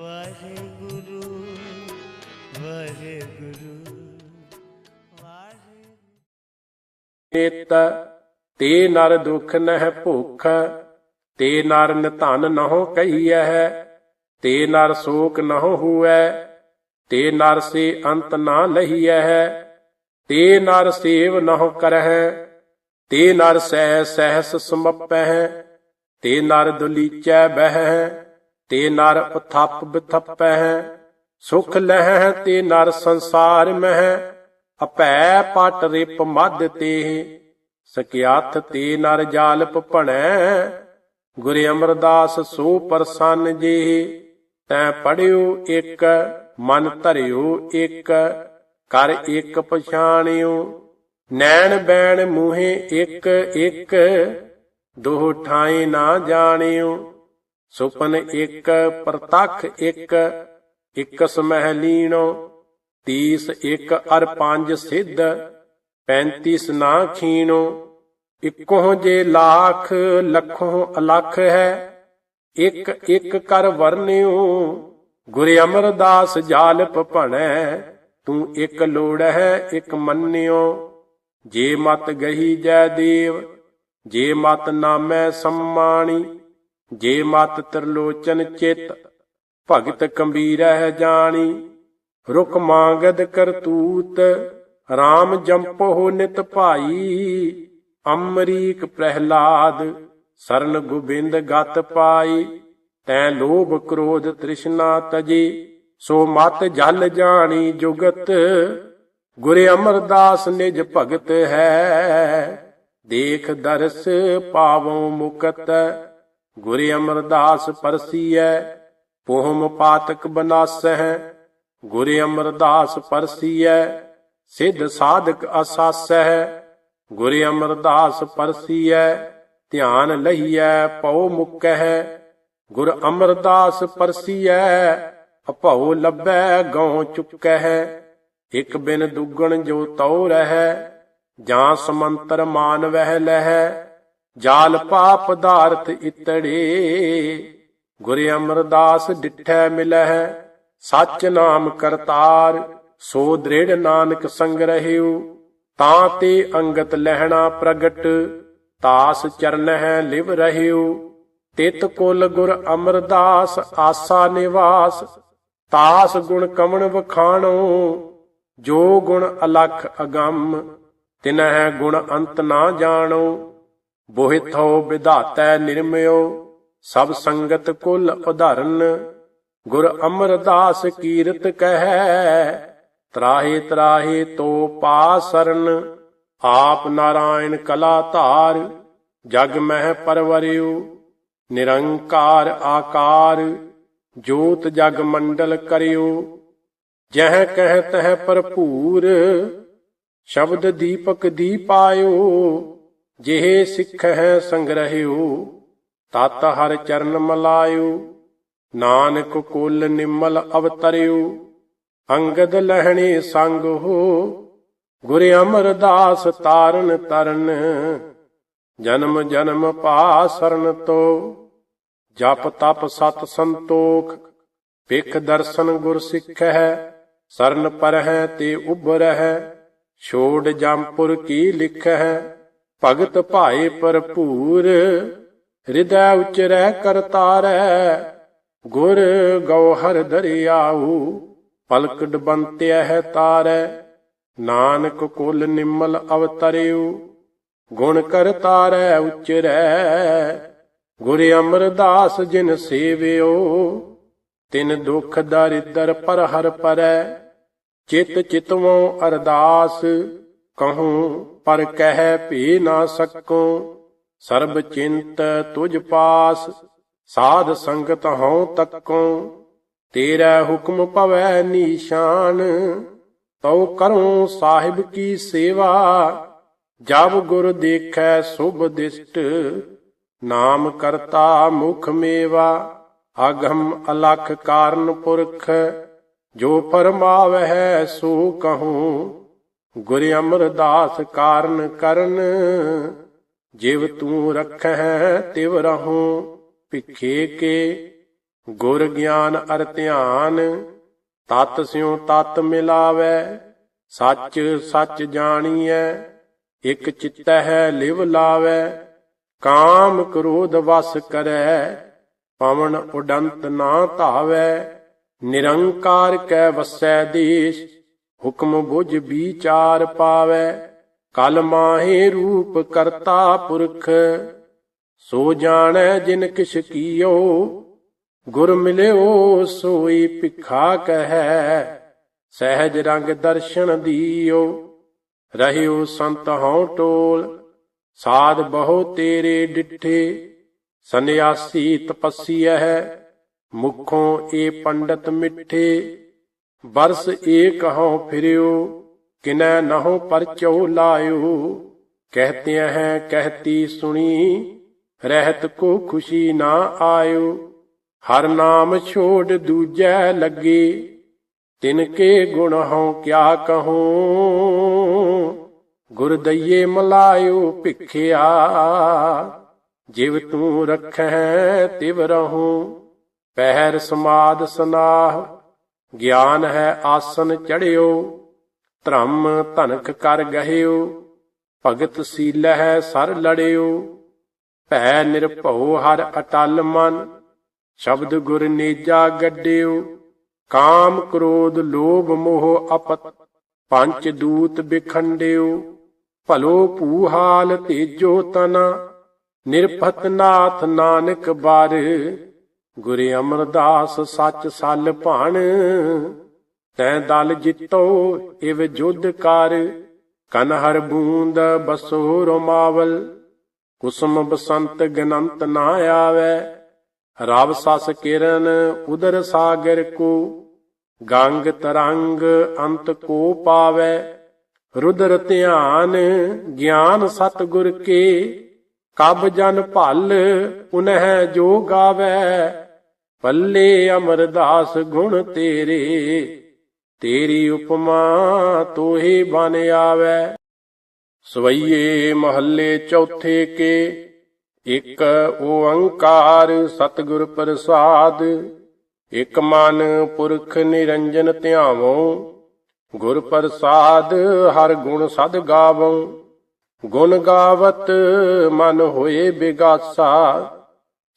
ਵਾਹਿਗੁਰੂ ਵਾਹਿਗੁਰੂ ਵਾਹਿਗੁਰੂ। ਨਿਤ ਤੇ ਨਰ ਦੁਖ ਨਹਿ ਭੁਖ, ਤੇ ਨਰ ਨਿਧਨ ਨਹੁ ਕਹੀਐ, ਤੇ ਨਰ ਸ਼ੋਕ ਨਹੁ ਹੁਐ, ਤੇ ਨਰ ਸੇ ਅੰਤ ਨਾ ਲਹੀਐ ਤੇ ਨਰ ਸੇਵ ਨਹੁ ਕਰਹਿ, ਤੇ ਨਰ ਸਹਿ ਸਹਿਸ ਸਮਪਹਿ, ਤੇ ਨਰ ਦੁਲੀਚੈ ਬਹਿ। ਤੇ ਨਰ ਉਥਪ ਬਿਥਪਹਿ ਸੁਖ ਲਹਿ ਤੇ ਨਰ ਸੰਸਾਰ ਮਹਿ। ਅਪੈ ਪਟ ਰਿਪ ਮਦ ਤੇ ਸਕਿਆਥ ਤੇ ਨਰ ਜਾਲਪ ਭਣੈ। ਗੁਰ ਅਮਰਦਾਸ ਸੋ ਪ੍ਰਸੰਨ ਜੀ, ਤੈ ਪੜਿਓ ਇੱਕ, ਮਨ ਧਰਿਓ ਇੱਕ, ਕਰ ਇੱਕ ਪਛਾਣਿਓ। ਨੈਣ ਬੈਣ ਮੂਹੇ ਇੱਕ ਇੱਕ ਦੋ ਠਾਏ ਨਾ ਜਾਣਿਓ। ਸੁਪਨ ਇੱਕ ਪ੍ਰਤੱਖ ਇੱਕ, ਇਕ ਸਮਹਿ ਲੀਣੋ, ਤੀਸ ਇੱਕ ਅਰ ਪੰਜ ਸਿੱਧ, ਪੈਂਤੀਸ ਨਾ ਖੀਣੋ, ਇਕੋ ਜੇ ਲੱਖ ਲੱਖੋਂ ਅਲਖ ਹੈ, ਇੱਕ ਇੱਕ ਕਰ ਵਰਨਿਓ ਗੁਰ ਅਮਰਦਾਸ ਜਾਲਪ ਭਣੈ, ਤੂੰ ਇੱਕ ਲੋੜ ਹੈ, ਇੱਕ ਮੰਨਿਓ ਜੇ ਮਤ ਗਹੀ ਜੈ ਦੇਵ, ਜੇ ਮਤ ਨਾਮੈ ਸੰਮਾਣੀ ਜੇ ਮਤ ਤਰਲੋਚਨ ਚਿਤ, ਭਗਤ ਕੰਬੀਰਹਿ ਜਾਣੀ। ਰੁਕ ਮਾਂਗਦ ਕਰਤੂਤ RAM ਜੰਪੋ ਨਿਤ ਭਾਈ। ਅਮਰੀਕ ਪ੍ਰਹਿਲਾਦ, ਸਰਨ ਗੋਬਿੰਦ ਗਤ ਪਾਈ। ਤੈ ਲੋਭ ਕ੍ਰੋਧ ਤ੍ਰਿਸ਼ਨਾ ਤਜੀ, ਸੋ ਮਤ ਜਲ ਜਾਣੀ ਜੁਗਤ। ਗੁਰੇ ਅਮਰਦਾਸ ਨਿਜ ਭਗਤ ਹੈ, ਦੇਖ ਦਰਸ ਪਾਵੋ ਮੁਕਤ। ਗੁਰ ਅਮਰਦਾਸ ਪਰਸੀਐ, ਪੋਹਮ ਪਾਤਕ ਬਨਾਸਹਿ। ਗੁਰ ਅਮਰਦਾਸ ਪਰਸੀਐ, ਸਿੱਧ ਸਾਧਕ ਅਸਾਸਹਿ। ਗੁਰ ਅਮਰਦਾਸ ਪਰਸੀਐ, ਧਿਆਨ ਲਈਐ ਪਉ ਮੁਕਹਿ। ਗੁਰ ਅਮਰਦਾਸ ਪਰਸੀਐ, ਅਭਉ ਲੱਭੈ, ਗਉ ਚੁੱਕਹਿ। ਇਕ ਬਿਨ ਦੁੱਗਣ ਜੋ ਤਉ ਰਹਿ, ਜਾਂ ਸਮੰਤਰ ਮਾਨ ਵਹਿ ਲਹਿ। ਜਾਲ ਪਾ ਪਦਾਰਥ ਇਤੜੇ, ਗੁਰ ਅਮਰਦਾਸ ਡਿਠੈ ਮਿਲਹਿ, ਸਚ ਨਾਮ ਕਰਤਾਰ, ਸੋ ਦ੍ਰਿੜ ਨਾਨਕ ਸੰਗ ਰਹਿਉ ਤਾਂ ਤੇ ਅੰਗਤ ਲਹਿਣਾ ਪ੍ਰਗਟ, ਤਾਸ ਚਰਨ ਹੈ ਲਿਵ ਰਹਿਉ, ਤਿਤ ਕੁਲ ਗੁਰ ਅਮਰਦਾਸ ਆਸਾ ਨਿਵਾਸ, ਤਾਸ ਗੁਣ ਕਮਣ ਵਖਾਣੋ, ਜੋ ਗੁਣ ਅਲਖ ਅਗੰਮ, ਤਿਨਹਿ ਗੁਣ ਅੰਤ ਨਾ ਜਾਣੋ ਬੋਹਿਥੋ ਵਿਧਾਤੈ ਨਿਰਮਿਓ, ਸਭ ਸੰਗਤ ਕੁਲ ਉਧਾਰਨ, ਗੁਰ ਅਮਰਦਾਸ ਕੀਰਤ ਕਹੈ, ਤਰਾਹੇ ਤਰਾਹੇ ਤੋ ਪਾਸਰਨ, ਆਪ ਨਾਰਾਇਣ ਕਲਾ ਧਾਰ, ਜਗ ਮਹਿ ਪਰਵਰਿਉ ਨਿਰੰਕਾਰ ਆਕਾਰ, ਜੋਤ ਜਗ ਮੰਡਲ ਕਰਿਉ ਜਹ ਕਹਿ ਹੈ ਭਰਪੂਰ, ਸ਼ਬਦ ਦੀਪਕ ਦੀਪਾਇਓ ਜਿਹੇ ਸਿੱਖ ਹੈ ਸੰਗ੍ਰਹਿਓ ਤਤ ਹਰ ਚਰਨ ਮਲਾਇਓ ਨਾਨਕ ਕੁਲ ਨਿਮਲ ਅਵਤਰਿਉ, ਅੰਗਦ ਲਹਿਣੇ ਸੰਗ ਹੋ, ਗੁਰ ਅਮਰਦਾਸ ਤਾਰਨ ਤਰਨ, ਜਨਮ ਜਨਮ ਪਾ ਸਰਨ ਤੋ, ਜਪ ਤਪ ਸਤ ਸੰਤੋਖ ਪਿਖ ਦਰਸ਼ਨ ਗੁਰ ਹੈ ਸਰਨ ਪਰ ਹੈ ਤੇ ਉਭਰ ਹੈ ਛੋੜ ਜੰਪੁਰ ਕੀ ਲਿਖ ਹੈ ਭਗਤ ਭਾਏ ਭਰਪੂਰ, ਹਿਰਦੈ ਉਚਰੈ ਕਰਤਾਰੈ ਗੁਰ ਗੌਹਰ ਦਰਿਆਉ ਪਲਕ ਡਬੰਤਿਆ ਹੈ ਤਾਰੈ, ਨਾਨਕ ਕੁਲ ਨਿਮਲ ਅਵਤਰਿਉ ਗੁਣ ਕਰਤਾਰੈ ਉਚਰੈ ਗੁਰ ਅਮਰਦਾਸ ਜਿਨ ਸੇਵਿਓ, ਤਿਨ ਦੁਖ ਦਰਿਦਰ ਪਰ ਹਰ ਪਰੈ, ਚਿਤ ਚਿਤਵੋਂ ਅਰਦਾਸ ਕਹੂੰ, ਪਰ ਕਹਿ ਭੀ ਨਾ ਸਕੋ। ਸਰਬ ਚਿੰਤ ਤੁਝ ਪਾਸ, ਸਾਧ ਸੰਗਤ ਹਉ ਤੱਕੋ। ਤੇਰਾ ਹੁਕਮ ਭਵੈ ਨੀਸ਼ਾਨ, ਤਉ ਕਰੂੰ ਸਾਹਿਬ ਕੀ ਸੇਵਾ। ਜਬ ਗੁਰ ਦੇਖੈ ਸੁਭ ਦਿਸ਼ਟ, ਨਾਮ ਕਰਤਾ ਮੁਖ ਮੇਵਾ। ਅਗਮ ਅਲਖ ਕਾਰਨ ਪੁਰਖ, ਜੋ ਫਰਮਾਵਹਿ ਸੋ ਕਹੂੰ। ਗੁਰ ਅਮਰਦਾਸ ਕਾਰਨ ਕਰਨ, ਜਿਵ ਤੂੰ ਰਖੈ ਤਿਵ ਰਹੋ, ਭਿਖੇ ਕੇ ਗੁਰ ਗਿਆਨ ਅਰ ਧਿਆਨ, ਤਤ ਸਿਉ ਤਤ ਮਿਲਾਵੈ, ਸੱਚ ਸੱਚ ਜਾਣੀਐ, ਇਕ ਚਿੱਤ ਹੈ ਲਿਵ ਲਾਵੈ, ਕਾਮ ਕ੍ਰੋਧ ਵਸ ਕਰੈ, ਪਵਨ ਉਡੰਤ ਨਾ ਧਾਵੈ, ਨਿਰੰਕਾਰ ਕੈ ਵਸੈ ਦੇਸ਼ ਹੁਕਮ ਬੁਝ ਵਿਚਾਰ ਪਾਵੈ, ਕਲ ਮਾਹੇ ਰੂਪ ਕਰਤਾ ਪੁਰਖ। ਸੋ ਜਾਣੈ ਜਿਨ ਕਿਛ ਕੀਓ, ਗੁਰ ਮਿਲਿਓ ਸੋਈ ਭਿਖਾ ਕਹੈ। ਸਹਿਜ ਰੰਗ ਦਰਸ਼ਨ ਦੀਓ, ਰਹਿਓ ਸੰਤ ਹਉ ਟੋਲ। ਸਾਧ ਬਹੁ ਤੇਰੇ ਡਿਠੇ, ਸੰਨਿਆਸੀ ਤਪਸੀਐ ਮੁਖੋਂ ਏ ਪੰਡਤ ਮਿੱਠੇ। ਬਰਸ ਏਕ ਹਉ ਫਿਰਿਓ, ਕਿਨੈ ਨਹੁ ਪਰਚੋ ਲਾਇਓ। ਕਹਤੇ ਹੈ ਕਹਤੀ ਸੁਣੀ, ਰਹਿਤ ਕੋ ਖੁਸ਼ੀ ਨਾ ਆਇਓ। ਹਰ ਨਾਮ ਛੋੜ ਦੂਜੈ ਲੱਗੇ, ਤਿਨ ਕੇ ਗੁਣ ਹਉ ਕਿਆ ਕਹੂੰ ਗੁਰ ਦਈਏ ਮਲਾਇਓ ਭਿਖਿਆ, ਜਿਵ ਤੂੰ ਰਖੈ ਤਿਵ ਰਹੂੰ। ਪਹਿਰ ਸਮਾਦ ਸਨਾਹ ਗਿਆਨ ਹੈ ਆਸਨ ਚੜਿਓ, ਧਰਮ ਧਨਕ ਕਰ ਗਹਿਓ, ਭਗਤ ਸੀਲਹਿ ਸਰ ਲੜਿਓ। ਭੈ ਨਿਰਭਉ ਹਰ ਅਟਲ ਮਨ, ਸ਼ਬਦ ਗੁਰ ਨੇਜਾ ਗੱਡਿਓ। ਕਾਮ ਕ੍ਰੋਧ ਲੋਭ ਮੋਹ ਅਪਤ, ਪੰਚ ਦੂਤ ਬਿਖੰਡਿਓ। ਭਲੋ ਪੂਹਾਲ ਤੇਜੋ ਤਨਾ, ਨਿਰਭਤ ਨਾਥ ਨਾਨਕ ਬਾਰ ਗੁਰ ਅਮਰਦਾਸ ਸੱਚ ਸੱਲ ਭਾਣ। ਤੈ ਦਲ ਜਿੱਤੋ, ਇਵ ਜੁਧ ਕਰ। ਕਨਹਰ ਬੂੰਦ ਬਸੋ ਰਮਾਵਲ ਕੁਸਮ ਬਸੰਤ ਗਨੰਤ ਨਾ ਆਵੇ। ਰਵ ਸਸ ਕਿਰਨ ਉਦਰ ਸਾਗਰ ਕੋ। ਗੰਗ ਤਰੰਗ ਅੰਤ ਕੋ ਪਾਵੇ। ਰੁਦਰ ਧਿਆਨ, ਗਿਆਨ ਸਤਗੁਰ ਕੇ। ਕਬ ਜਨ ਭਲ ਉਨਹਿ ਜੋ ਗਾਵੇ, ਪੱਲੇ ਅਮਰਦਾਸ ਗੁਣ ਤੇਰੇ, ਤੇਰੀ ਉਪਮਾ ਤੋਹੇ ਬਨ ਆਵੇ। ਸਵਈਏ ਮਹੱਲੇ ਚੌਥੇ ਕੇ, ਇਕ ਓੰਕਾਰ ਸਤਿਗੁਰ ਪ੍ਰਸਾਦ, ਇਕ ਮਨ ਪੁਰਖ ਨਿਰੰਜਨ ਧਿਆਵੋ, ਗੁਰ ਪ੍ਰਸਾਦ ਹਰ ਗੁਣ ਸਦ ਗਾਵੋ। ਗੁਣ ਗਾਵਤ ਮਨ ਹੋਏ ਬਿਗਾਸਾ,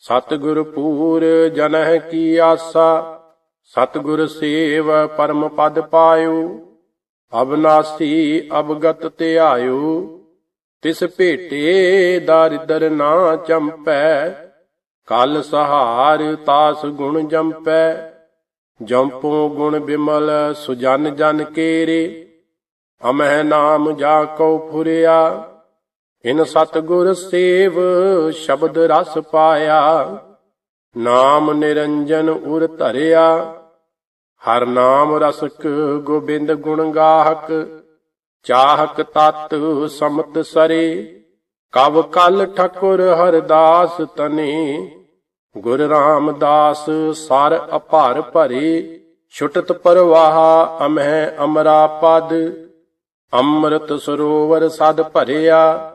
ਸਤਿਗੁਰ ਪੂਰ ਜਨਹਿ ਕੀ ਆਸਾ, ਸਤਿਗੁਰ ਸੇਵ ਪਰਮ ਪਦ ਪਾਇਓ, ਅਬਨਾਸੀ ਅਬਗਤ ਧਿਆਇਓ, ਤਿਸ ਭੇਟੇ ਦਰਿਦਰ ਨਾ ਚੰਪੈ, ਕਲ ਸਹਾਰ ਤਾਸ ਗੁਣ ਜੰਪੈ, ਜੰਪੋ ਗੁਣ ਬਿਮਲ ਸੁਜਨ ਜਨ ਕੇਰੇ, ਅਮਹਿ ਨਾਮ ਜਾ ਕਉ ਫੁਰਿਆ ਇਨ ਸਤਗੁਰ ਸੇਵ ਸ਼ਬਦ ਰਸ ਪਾਇਆ, ਨਾਮ ਨਿਰੰਜਨ ਉਰ ਧਰਿਆ। ਹਰ ਨਾਮ ਰਸਕ ਗੋਬਿੰਦ ਗੁਣ ਗਾਹਕ, ਚਾਹਕ ਤਤ ਸਮਤ ਸਰੇ। ਕਵ ਕਲ ਠਕੁਰ ਹਰਦਾਸ ਤਨੇ, ਗੁਰ ਰਾਮਦਾਸ ਸਰ ਅਭਰ ਭਰੇ। ਛੁਟਤ ਪਰਵਾਹ ਅਮਹਿ ਅਮਰਾ ਪਦ, ਅੰਮ੍ਰਿਤ ਸਰੋਵਰ ਸਦ ਭਰਿਆ।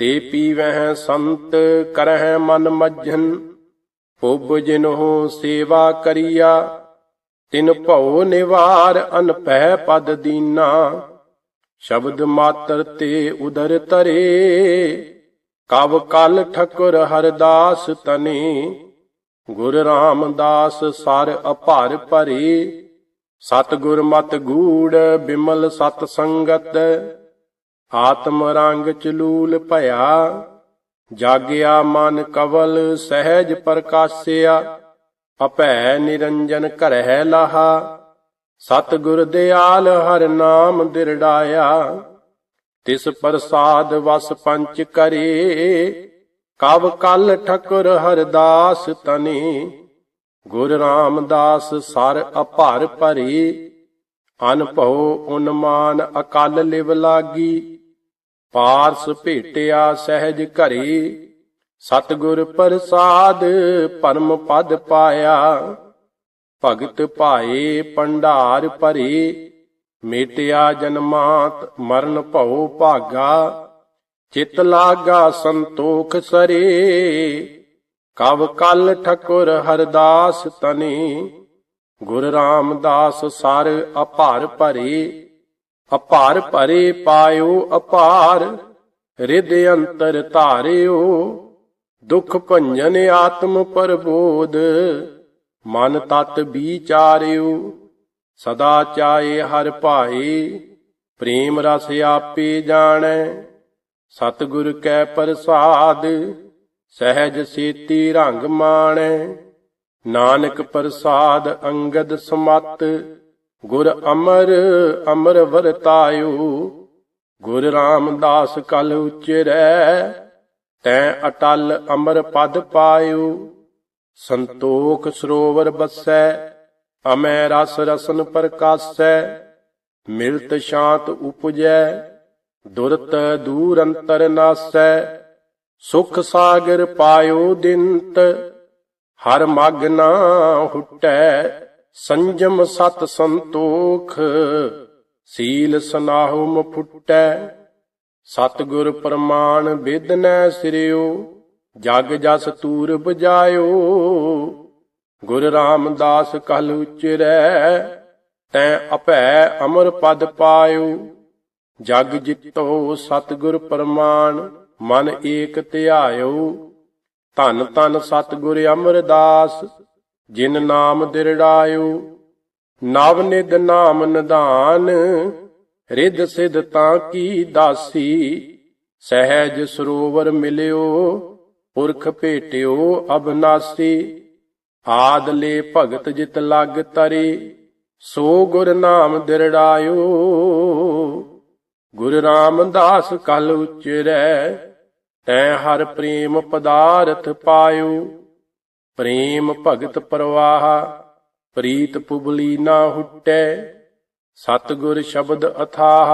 ਤੇ ਪੀਵਹਿ ਸੰਤ ਕਰਹਿ ਮਨ ਮੱਝਨ, ਪੁੱਬ ਜਿਨਹੁ ਸੇਵਾ ਕਰੀਆ, ਤਿਨ ਭਉ ਨਿਵਾਰ ਅਨਪਹਿ ਪਦ ਦੀਨਾ, ਸ਼ਬਦ ਮਾਤਰ ਤੇ ਉਦਰ ਤਰੇ ਕਵ ਕਲ ਠਕੁਰ ਹਰਦਾਸ ਤਨੇ, ਗੁਰ ਰਾਮਦਾਸ ਸਰ ਅਭਰ ਭਰੇ ਸਤ ਗੁਰ ਮਤ ਗੂੜ ਬਿਮਲ ਸਤ ਸੰਗਤ ਆਤਮ ਰੰਗ ਚਲੂਲ ਭਇਆ, ਜਾਗਿਆ ਮਨ ਕਵਲ ਸਹਿਜ ਪ੍ਰਕਾਸਿਆ ਅਪੈ ਨਿਰੰਜਨ ਘਰਹਿ ਲਾਹਾ, ਸਤਗੁਰ ਦਿਆਲ ਹਰ ਨਾਮ ਦਿਰੜਾਇਆ, ਤਿਸ ਪ੍ਰਸਾਦ ਵਸ ਪੰਚ ਕਰੇ, ਕਵ ਕਲ ਠਕੁਰ ਹਰਦਾਸ ਤਨੇ, ਗੁਰ ਰਾਮਦਾਸ ਸਰ ਅਭਰ ਭਰੀ, ਅਨਭਉ ਉਨਮਾਨ ਅਕਲ ਲਿਵ ਲਾਗੀ ਪਾਰਸ ਭੇਟਿਆ ਸਹਿਜ ਘਰੇ, ਸਤਿਗੁਰ ਪ੍ਰਸਾਦ ਪਰਮ ਪਦ ਪਾਇਆ। ਭਗਤ ਭਾਏ ਪੰਡਾਰ ਭਰੇ, ਮੇਟਿਆ ਜਨਮਾਤ ਮਰਨ ਭਉ ਭਾਗਾ। ਚਿਤ ਲਾਗਾ ਸੰਤੋਖ ਸਰੇ, ਕਵ ਕਲ ਠਕੁਰ ਹਰਦਾਸ ਤਨੀ। ਗੁਰ ਰਾਮਦਾਸ ਸਰ ਅਪਾਰ ਭਰੇ ਅਪਾਰ ਭਰੇ ਪਾਇਓ, ਅਪਾਰ। ਰਿਦ ਅੰਤਰ ਧਾਰਿਓ, ਦੁਖ ਭੰਜਨ ਆਤਮ ਪਰਬੋਧ। ਮਨ ਤਤ ਵਿਚਾਰਿਓ, ਸਦਾ ਚਾਏ ਹਰ ਭਾਏ। ਪ੍ਰੇਮ ਰਸ ਆਪੇ ਜਾਣੈ, ਸਤਿਗੁਰ ਕੈ ਪ੍ਰਸਾਦ। ਸਹਿਜ ਸੇਤੀ ਰੰਗ ਮਾਣੈ, ਨਾਨਕ ਪ੍ਰਸਾਦ ਅੰਗਦ ਸਮਤ। ਗੁਰ ਅਮਰ ਅਮਰ ਵਰਤਾਇਓ, ਗੁਰ ਰਾਮਦਾਸ ਕਲ ਉਚਰੈ, ਤੈ ਅਟਲ ਅਮਰ ਪਦ ਪਾਇਓ। ਸੰਤੋਖ ਸਰੋਵਰ ਬਸੈ, ਅਮੈ ਰਸ ਰਸਨ ਪ੍ਰਕਾਸੈ, ਮਿਲਤ ਸ਼ਾਂਤ ਉਪਜੈ, ਦੁਰਤ ਦੂਰ ਅੰਤਰ ਨਾਸੈ। ਸੁਖ ਸਾਗਰ ਪਾਇਓ ਦਿੰਤ, ਹਰ ਮਗ ਨਾ ਹੁਟੈ ਸੰਜਮ ਸਤ ਸੰਤੋਖ, ਸੀਲ ਸਨਾਹੁਮ ਫੁਟੈ। ਸਤਿਗੁਰ ਪ੍ਰਮਾਣ ਬੇਦਨੈ ਸਿਰਿਓ, ਜਗ ਜਸ ਤੂਰ ਬਜਾਇਓ ਗੁਰ ਰਾਮਦਾਸ ਕਲ ਉਚਰੈ, ਤੈ ਅਭੈ ਅਮਰ ਪਦ ਪਾਇਓ। ਜਗ ਜਿਤੋ ਸਤਿਗੁਰ ਪ੍ਰਮਾਣ, ਮਨ ਏਕ ਧਿਆਇਓ। ਧਨ ਧਨ ਸਤਿਗੁਰ ਅਮਰਦਾਸ ਜਿਨ ਨਾਮ ਦਿਰੜਾਇਓ, ਨਵ ਨਿਦ ਨਾਮ ਨਿਧਾਨ, ਰਿੱਧ ਸਿਧ ਤਾਂ ਕੀ ਦਾਸੀ। ਸਹਿਜ ਸਰੋਵਰ ਮਿਲਿਓ, ਪੁਰਖ ਭੇਟਿਓ ਅਬਨਾਸੀ। ਆਦ ਲੈ ਭਗਤ ਜਿਤ ਲਗ ਤਰੇ, ਸੋ ਗੁਰ ਨਾਮ ਦਿਰੜਾਇਓ। ਗੁਰ ਰਾਮਦਾਸ ਕਲ ਉਚਰੈ, ਤੈ ਹਰ ਪ੍ਰੇਮ ਪਦਾਰਥ ਪਾਇਓ। ਪ੍ਰੇਮ ਭਗਤ ਪ੍ਰਵਾਹ, ਪ੍ਰੀਤ ਪੁਬਲੀ ਨਾ ਹੁਟੈ, ਸਤਿਗੁਰ ਸ਼ਬਦ ਅਥਾਹ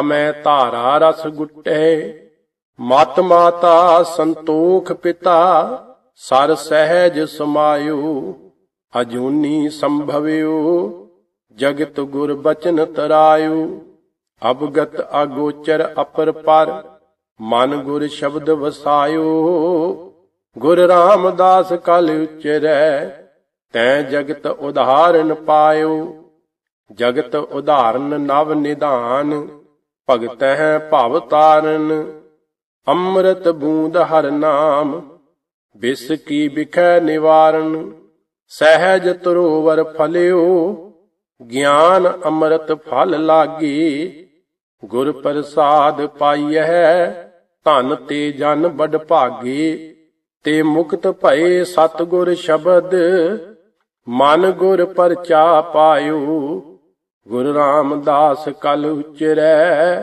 ਅਮੈ ਧਾਰਾ ਰਸ ਗੁਟੈ। ਮਤ ਮਾਤਾ ਸੰਤੋਖ ਪਿਤਾ, ਸਰ ਸਹਿਜ ਸਮਾਇਓ, ਅਜੂਨੀ ਸੰਭਵਿਓ, ਜਗਤ ਗੁਰ ਬਚਨ ਤਰਾਇਓ। ਅਬਗਤ ਅਗੋਚਰ ਅਪਰ ਪਰ, ਮਨ ਗੁਰ ਸ਼ਬਦ ਵਸਾਇਓ। ਗੁਰ ਰਾਮਦਾਸ ਕਲ ਉਚਰੈ, ਤੈ ਜਗਤ ਉਧਾਰਨ ਪਾਇਓ। ਜਗਤ ਉਧਾਰਨ ਨਵ ਨਿਧਾਨ, ਭਗਤਹਿ ਭਵ ਤਾਰਨ। ਅੰਮ੍ਰਿਤ ਬੂੰਦ ਹਰ ਨਾਮ, ਬਿਸ ਕੀ ਬਿਖੈ ਨਿਵਾਰਨ। ਸਹਿਜ ਤਰੋਵਰ ਫਲਿਓ, ਗਿਆਨ ਅੰਮ੍ਰਿਤ ਫਲ ਲਾਗੀ। ਗੁਰ ਪ੍ਰਸਾਦ ਪਾਈਐ, ਧਨ ਤੇ ਜਨ ਬੜ ਭਾਗੀ। ਤੇ ਮੁਕਤ ਭਏ ਸਤਗੁਰ ਸ਼ਬਦ, ਮਨ ਗੁਰ ਪਰਚਾ ਪਾਇਓ। ਗੁਰ ਰਾਮਦਾਸ ਕਲ ਉਚਰੈ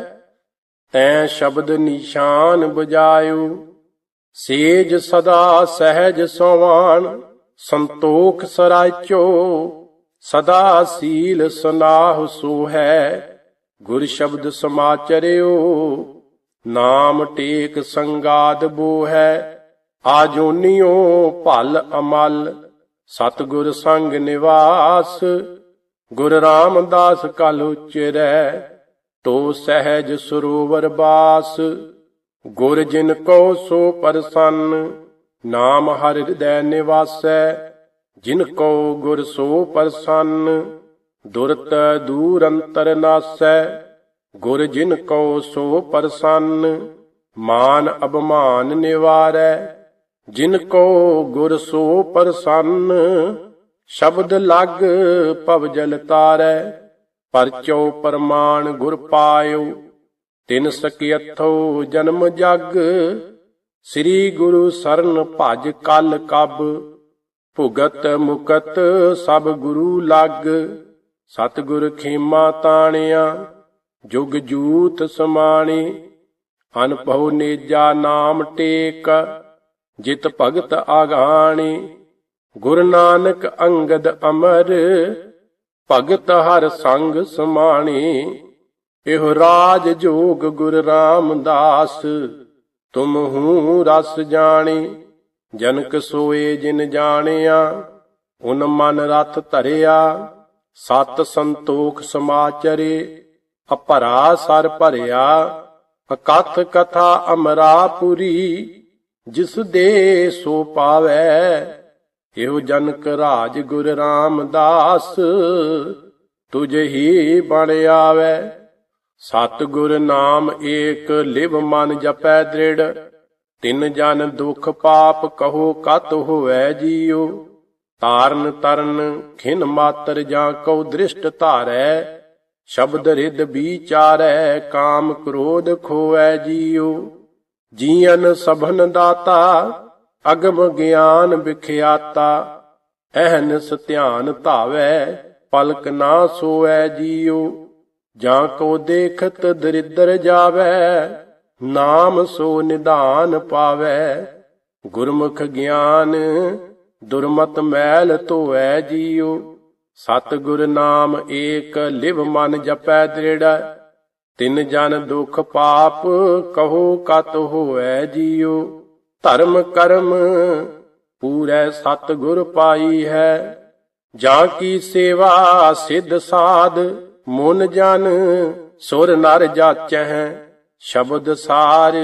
ਤੈ ਸ਼ਬਦ ਨਿਸ਼ਾਨ ਬਜਾਇਓ ਸੇਜ ਸਦਾ ਸਹਿਜ ਸੋਵਾਨ ਸੰਤੋਖ ਸਰਾਚੋ ਸਦਾ ਸੀਲ ਸਨਾਹ ਸੋਹੈ, ਗੁਰ ਸ਼ਬਦ ਸਮਾਚਰਿਓ। ਨਾਮ ਟੇਕ ਸੰਗਾਦ ਬੋ ਹੈ ਆਜੋਨੀਓ ਭਲ ਅਮਲ, ਸਤਗੁਰ ਸੰਗ ਨਿਵਾਸ, ਗੁਰ ਰਾਮਦਾਸ ਕਲ ਉਚਰੈ, ਤੋ ਸਹਿਜ ਸਰੋਵਰ ਬਾਸ। ਗੁਰ ਜਿਨ ਕੋ ਸੋ ਪਰਸੰਨ, ਨਾਮ ਹਰਿ ਹਿਰਦੈ ਨਿਵਾਸੈ। ਜਿਨ ਕੋ ਗੁਰ ਸੋ ਪਰਸੰਨ, ਦੁਰਤ ਦੂਰ ਅੰਤਰ ਨਾਸੈ। ਗੁਰ ਜਿਨ ਕੋ ਸੋ ਪਰਸੰਨ, ਮਾਨ ਅਭਮਾਨ ਨਿਵਾਰੈ। ਜਿਨ ਕੋ ਗੁਰ ਸੋ ਪਰਸੰਨ, ਸ਼ਬਦ ਲਗ ਭਵ ਜਲ ਤਾਰੈ, ਪਰਚੋ ਪਰਮਾਨ ਗੁਰ ਪਾਇਓ, ਤਿਨ ਸਕੀਅਥੋ ਜਨਮ ਜਗ, ਸ੍ਰੀ ਗੁਰੂ ਸਰਨ ਭਜ ਕਲ ਕਬ, ਭੁਗਤ ਮੁਕਤ ਸਭ ਗੁਰੂ ਲਗ, ਸਤਿਗੁਰ ਖੇਮਾ ਤਾਣਿਆ, ਜੁਗ ਜੂਤ ਸਮਾਣੀ, ਅਨਭਉ ਨੇਜਾ ਨਾਮ ਟੇਕ ਜਿਤ ਭਗਤ ਆਗਾਣੀ, ਗੁਰ ਨਾਨਕ ਅੰਗਦ ਅਮਰ, ਭਗਤ ਹਰ ਸੰਗ ਸਮਾਣੀ। ਇਹੋ ਰਾਜ ਜੋਗ ਗੁਰ ਰਾਮਦਾਸ, ਤੁਮ ਹੂੰ ਰਸ ਜਾਣੀ। ਜਨਕ ਸੋਏ ਜਿਨ ਜਾਣਿਆ, ਉਨ ਮਨ ਰਥ ਧਰਿਆ। ਸਤ ਸੰਤੋਖ ਸਮਾਚਰੇ, ਅਪਰਾ ਸਰ ਭਰਿਆ। ਅਕਥ ਕਥਾ ਅਮਰਾਪੁਰੀ ਜਿਸ ਦੇ ਸੋ ਪਾਵੈ, ਇਹੋ ਜਨਕ ਰਾਜ ਗੁਰ ਰਾਮਦਾਸ। ਤੁਝ ਹੀ ਬਣ ਆਵੈ ਸਤ ਗੁਰ ਨਾਮ ਏਕ ਲਿਵ ਮਨ ਜਪੈ ਦ੍ਰਿੜ। ਤਿੰਨ ਜਨ ਦੁਖ ਪਾਪ ਕਹੋ ਕਤ ਹੋਵੈ ਜੀਉ। ਤਾਰਨ ਤਰਨ ਖਿਨ ਮਾਤਰ ਜਾਂ ਕਉ ਦ੍ਰਿਸ਼ਟ ਧਾਰੈ, ਸ਼ਬਦ ਰਿਦ ਵਿਚਾਰੈ, ਕਾਮ ਕ੍ਰੋਧ ਖੋਵੈ ਜੀਉ। ਜੀਵਨ ਸਭਨ ਦਾਤਾ, ਅਗਮ ਗਿਆਨ ਵਿਖਿਆਤਾ। ਅਹਨਸ ਧਿਆਨ ਧਾਵੈ, ਪਲਕ ਨਾ ਸੋਐ ਜੀਉ। ਜਾਂ ਕੋ ਦੇਖਤ ਦਰਿਦਰ ਜਾਵੈ, ਨਾਮ ਸੋ ਨਿਧਾਨ ਪਾਵੈ। ਗੁਰਮੁਖ ਗਿਆਨ, ਦੁਰਮਤ ਮੈਲ ਧੋਵੈ ਜੀਉ। ਸਤ ਗੁਰ ਨਾਮ ਏਕ, ਲਿਵ ਮਨ ਜਪੈ ਦ੍ਰਿੜ। ਤਿਨ ਜਨ ਦੁਖ ਪਾਪ, ਕਹੋ ਕਤ ਹੋਐ ਜੀਉ ਧਰਮ ਕਰਮ, ਪੂਰੈ ਸਤ ਗੁਰ ਪਾਈ ਹੈ। ਜਾਂ ਕੀ ਸੇਵਾ ਸਿੱਧ ਸਾਧ, ਮਨ ਜਨ ਸੁਰ ਨਰ ਜਾਚੈ ਸ਼ਬਦ ਸਾਰ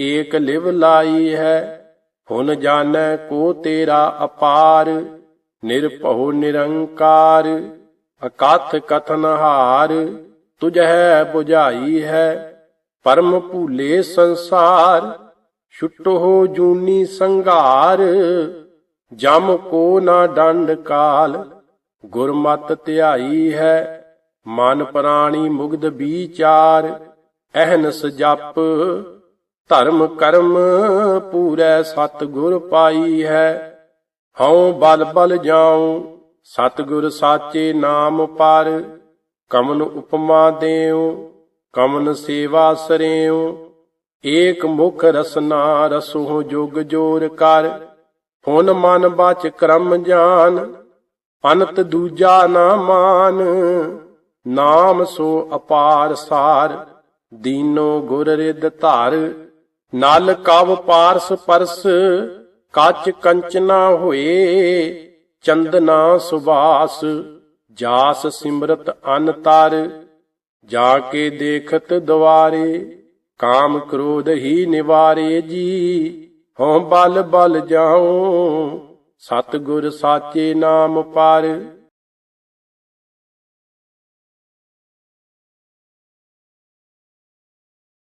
ਏਕ ਲਿਵ ਲਾਈ ਹੈ। ਹੁਨ ਜਾਣੈ ਕੋ ਤੇਰਾ ਅਪਾਰ, ਨਿਰਭਉ ਨਿਰੰਕਾਰ, ਅਕਥ ਕਥਨ ਹਾਰ। ਤੁਝੈ 부ਝਾਈ ਹੈ, ਪਰਮ ਭੂਲੇ ਸੰਸਾਰ। ਛੁਟੋ ਜੂਨੀ ਸੰਘਾਰ, ਜਮ ਕੋ ਨਾ ਡੰਡ ਕਾਲ। ਗੁਰਮਤ ਧਿਆਈ ਹੈ, ਮਨ ਪ੍ਰਾਣੀ ਮੁਗਧ ਵਿਚਾਰ। ਅਹਨਸ ਜਪ, ਧਰਮ ਕਰਮ ਪੂਰੈ ਸਤ ਗੁਰ ਪਾਈ ਹੈ। ਹਉ ਬਲ ਬਲ ਜਾਉ ਸਤ ਗੁਰ ਸਾਚੇ ਨਾਮ ਪਰ। ਕਮਨ ਉਪਮਾ ਦੇਉ ਕਮਨ ਸੇਵਾ ਸਰੇਉ, ਏਕ ਮੁਖ ਰਸਨਾ ਰਸੋ ਜੁਗ ਜੋਰ ਕਰ ਹੁਨ ਮਨ ਬਚ ਕਰਮ ਜਾਨ, ਅਨਤ ਦੂਜਾ ਨਾ ਮਾਨ, ਨਾਮ ਸੋ ਅਪਾਰ ਸਾਰ, ਦੀਨੋ ਗੁਰ ਰਿਦ ਧਾਰ, ਨਲ ਕਵ ਪਾਰਸ ਪਰਸ, ਕੱਚ ਕੰਚਨਾ ਹੋਏ, ਚੰਦਨਾ ਸੁਬਾਸ ਜਾਸ ਸਿਮਰਤ ਅਨ ਤਰ, ਜਾ ਕੇ ਦੇਖਤ ਦੁਆਰੇ ਕਾਮ ਕ੍ਰੋਧ ਹੀ ਨਿਵਾਰੇ ਜੀ। ਹਉ ਬਲ ਬਲ ਜਾਉ ਸਤ ਗੁਰ ਸਾਚੇ ਨਾਮ ਪਰ।